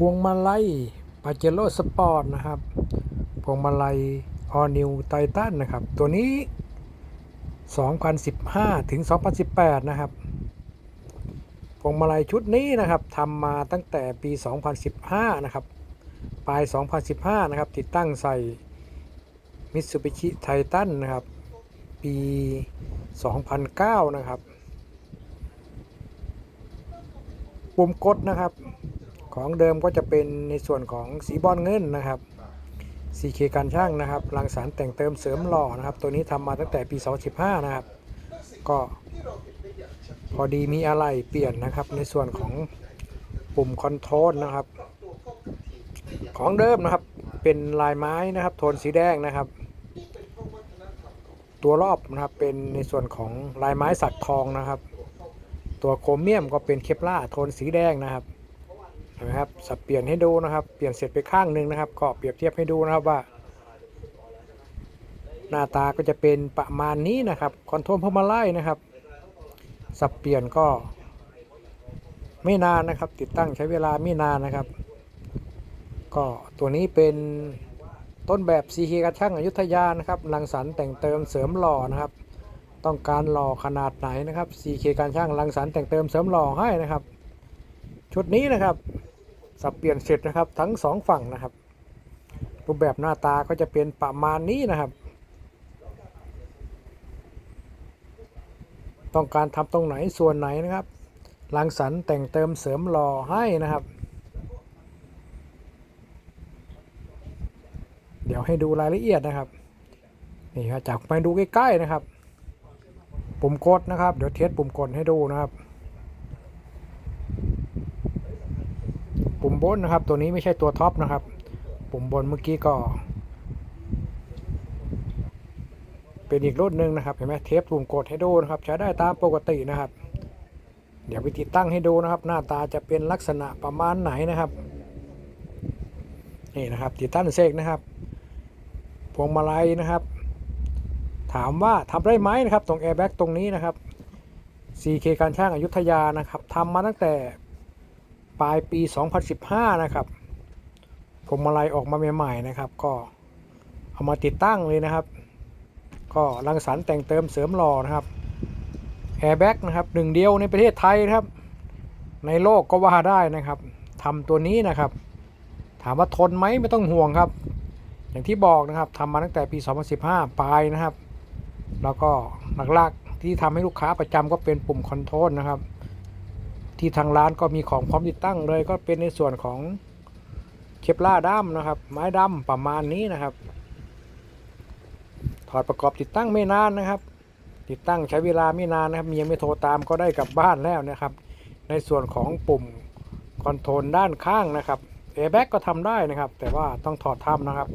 พวงมาลัยปาเจโร่สปอร์ตนะครับ พวงมาลัยออนิวไททันนะครับ ตัวนี้ 2015 ถึง 2018 นะครับ พวงมาลัยชุดนี้นะครับทำมาตั้งแต่ปี 2015 นะครับ ปลาย 2015 นะครับ ติดตั้งใส่ Mitsubishi Titan นะครับ ปี 2009 นะครับ ปุ่มกดนะครับ ของเดิมก็จะเป็นในส่วนของสีบอลเงินนะครับ CK การช่างนะครับรังสรรค์แต่งเติมเสริมหล่อนะครับ ตัวนี้ทำมาตั้งแต่ปี2015นะครับ ก็พอดีมีอะไรเปลี่ยนนะครับ ในส่วนของปุ่มคอนโทรลนะครับ ของเดิมนะครับเป็นลายไม้นะครับ โทนสีแดงนะครับ ตัวรอบนะครับเป็นในส่วนของลายไม้สักทองนะครับ ตัวโครเมียมก็เป็นเคปล่าโทนสีแดงนะครับ เห็นไหมครับสับเปลี่ยนให้ดูนะครับ เปลี่ยนเสร็จไปข้างหนึ่งนะครับ ก็เปรียบเทียบให้ดูนะครับว่า หน้าตาก็จะเป็นประมาณนี้นะครับคอนโทรลพวงมาลัยนะครับ สับเปลี่ยนก็ ไม่นานนะครับ ติดตั้งใช้เวลาไม่นานนะครับ ก็ตัวนี้เป็นต้นแบบ CK กระช่างอยุธยานะครับรังสรรค์แต่งเติมเสริมหล่อนะครับ ต้องการหล่อขนาดไหนนะครับ CK การช่างรังสรรค์แต่งเติมเสริมหล่อให้นะครับ ชุดนี้นะครับ สับเปลี่ยนเสร็จนะครับ ทั้งสองฝั่งนะครับ รูปแบบหน้าตาก็จะเป็นประมาณนี้นะครับ ต้องการทำตรงไหนส่วนไหนนะครับรังสรรแต่งเติมเสริมหล่อให้นะครับ เดี๋ยวให้ดูรายละเอียดนะครับนี่ครับจากไปดูใกล้ๆนะครับ ปุ่มกดนะครับ เดี๋ยวเทสปุ่มกดให้ดูนะครับ ปุ่มบนนะครับ ตัวนี้ไม่ใช่ตัวท็อปนะครับ ปุ่มบนเมื่อกี้ก็ เป็นอีกรุ่นหนึ่งนะครับเห็นไหมเทปปุ่มกดให้ดูนะครับ ใช้ได้ตามปกตินะครับ เดี๋ยวไปติดตั้งให้ดูนะครับ หน้าตาจะเป็นลักษณะประมาณไหนนะครับนี่นะครับติดตั้งเซกนะครับพวงมาลัยนะครับ ถามว่าทำได้ไหมนะครับ ตรงแอร์แบ็กตรงนี้นะครับ CK การช่างอายุทยานะครับทำมาตั้งแต่ ปลายปี 2015 นะครับพวงมาลัยออกมาใหม่ๆนะครับ ก็เอามาติดตั้งเลยนะครับ ก็รังสรรค์แต่งเติมเสริมหล่อนะครับแอร์แบ็กนะครับหนึ่งเดียวในประเทศไทยนะครับ ในโลกก็ว่าได้นะครับทำตัวนี้นะครับ ถามว่าทนไหมไม่ต้องห่วงครับ อย่างที่บอกนะครับทำมาตั้งแต่ปี 2015 ปลายนะครับ แล้วก็หลักๆที่ทำให้ลูกค้าประจำก็เป็นปุ่มคอนโทรลนะครับ ที่ทางร้านก็มีของพร้อมติดตั้งเลยก็เป็นในส่วนของเคปล่าด้ามนะครับ ไม้ดำประมาณนี้นะครับ ถอดประกอบติดตั้งไม่นานนะครับ ติดตั้งใช้เวลาไม่นานนะครับเมียไม่โทรตามก็ได้กลับบ้านแล้วนะครับ ในส่วนของปุ่มคอนโทรลด้านข้างนะครับแอร์แบ็กก็ทำได้นะครับ แต่ว่าต้องถอดทำนะครับ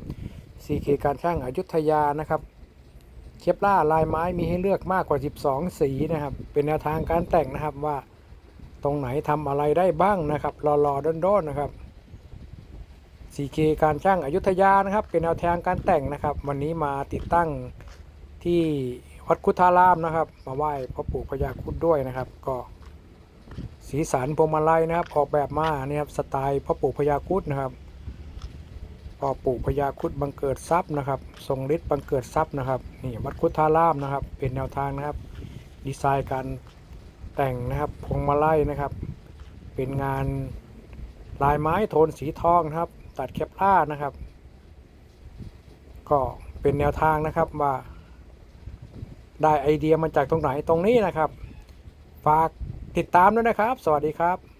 CK การช่างอายุทยานะครับเคปล่าลายไม้มีให้เลือกมากกว่า 12 สีนะครับ เป็นแนวทางการแต่งนะครับว่า ตรงไหนทำอะไรได้บ้างนะครับรอๆด้นๆนะครับ CK การช่างอายุทยานะครับ เป็นแนวทางการแต่งนะครับ วันนี้มาติดตั้งที่วัดคุทารามนะครับ มาไหว้พ่อปู่พญาคุดด้วยนะครับ ก็สีสันพวงมาลัยนะครับ ออกแบบมาเนี่ยครับสไตล์พ่อปู่พญาคุดนะครับพ่อปู่พญาคุดบังเกิดทรัพย์นะครับ ทรงฤทธิ์บังเกิดทรัพย์นะครับนี่วัดคุทารามนะครับ เป็นแนวทางนะครับ ดีไซน์การ แต่งนะครับพวงมาลัยนะครับ เป็นงานลายไม้โทนสีทองนะครับ ตัดแคปล่านะครับ ก็เป็นแนวทางนะครับว่าได้ไอเดียมาจากตรงไหนตรงนี้นะครับ ฝากติดตามด้วยนะครับ สวัสดีครับ